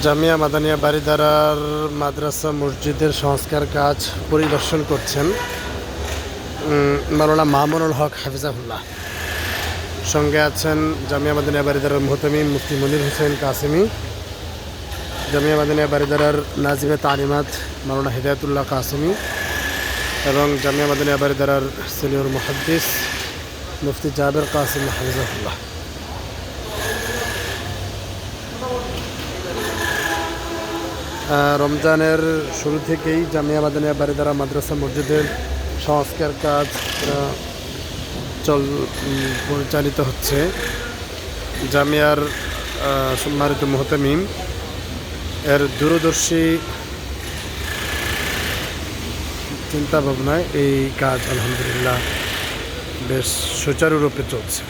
জামিয়া মাদানিয়া বাড়িদারার মাদ্রাসা মসজিদের সংস্কার কাজ পরিদর্শন করছেন মাওলানা মামুনুল হক হাফিজাহুল্লাহ। সঙ্গে আছেন জামিয়া মাদানিয়া বাড়িদারার মোহতামিম মুফতি মনির হোসেন কাসিমি, জামিয়া মাদানিয়া বাড়িদারার নাজিমে তালিমাত মাওলানা হিদায়তুল্লাহ কাসিমি এবং জামিয়া মাদানিয়া বাড়িদারার সিনিয়র মুহাদ্দিস মুফতি জাবের কাসিম হাফিজাহুল্লাহ। রমজানের শুরু থেকেই জামিয়া মাদানিয়া বাড়িদারা মাদ্রাসা মসজিদের সংস্কার কাজ চল পরিচালিত হচ্ছে। জামিয়ার সম্মানিত মোহতামিম, এর দূরদর্শী চিন্তা ভাবনায় এই কাজ আলহামদুলিল্লাহ বেশ সুচারুরূপে চলছে।